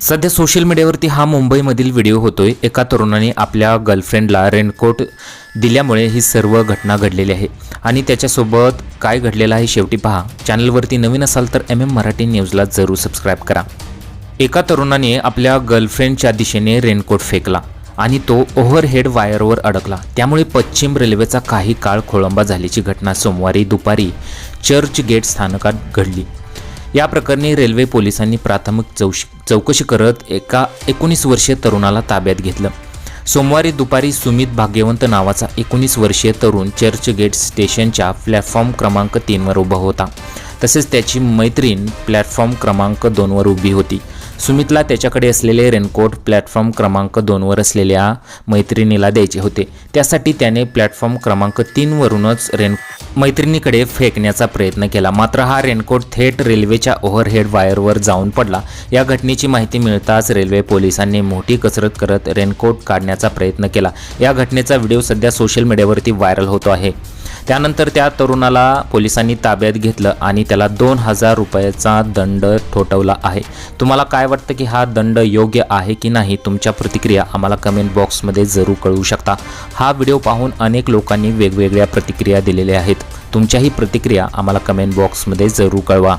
सध्या सोशल मीडियावरती हा मुंबईमधील व्हिडिओ होतोय. एका तरुणाने आपल्या गर्लफ्रेंडला रेनकोट दिल्यामुळे ही सर्व घटना घडलेली आहे. आणि त्याच्यासोबत काय घडलेलं आहे शेवटी पहा. चॅनलवरती नवीन असाल तर एम एम मराठी न्यूजला जरूर सबस्क्राईब करा. एका तरुणाने आपल्या गर्लफ्रेंडच्या दिशेने रेनकोट फेकला आणि तो ओव्हरहेड वायरवर अडकला. त्यामुळे पश्चिम रेल्वेचा काही काळ खोळंबा झाल्याची घटना सोमवारी दुपारी चर्च गेट स्थानकात घडली. या प्रकरणी रेल्वे पोलिसांनी प्राथमिक चौश चौकशी करत एका एकोणीस वर्षीय तरुणाला ताब्यात घेतलं. सोमवारी दुपारी सुमित भाग्यवंत नावाचा एकोणीस वर्षीय तरुण चर्चगेट स्टेशनच्या प्लॅटफॉर्म क्रमांक तीनवर उभा होता. तसेच त्याची मैत्रीण प्लॅटफॉर्म क्रमांक दोनवर उभी होती. सुमितला त्याच्याकडे असलेले रेनकोट प्लॅटफॉर्म क्रमांक दोनवर असलेल्या मैत्रिणीला द्यायचे होते. त्यासाठी त्याने प्लॅटफॉर्म क्रमांक तीनवरूनच रेन मैत्रिणीकडे फेकण्याचा प्रयत्न केला. मात्र हा रेनकोट थेट रेल्वेच्या ओव्हरहेड वायरवर जाऊन पडला. या घटनेची माहिती मिळताच रेल्वे पोलिसांनी मोठी कसरत करत रेनकोट काढण्याचा प्रयत्न केला. या घटनेचा व्हिडिओ सध्या सोशल मीडियावरती व्हायरल होतो आहे. त्यानंतर त्या तरुणाला पोलिसांनी ताब्यात घेतलं आणि त्याला दोन हजार रुपयाचा दंड ठोठवला आहे. तुम्हाला काय वाटतं की हा दंड योग्य आहे की नाही? तुमच्या प्रतिक्रिया आम्हाला कमेंट बॉक्समध्ये जरूर कळवू शकता. हा व्हिडिओ पाहून अनेक लोकांनी वेगवेगळ्या प्रतिक्रिया दिलेल्या आहेत. तुमच्याही प्रतिक्रिया आम्हाला कमेंट बॉक्समध्ये जरूर कळवा.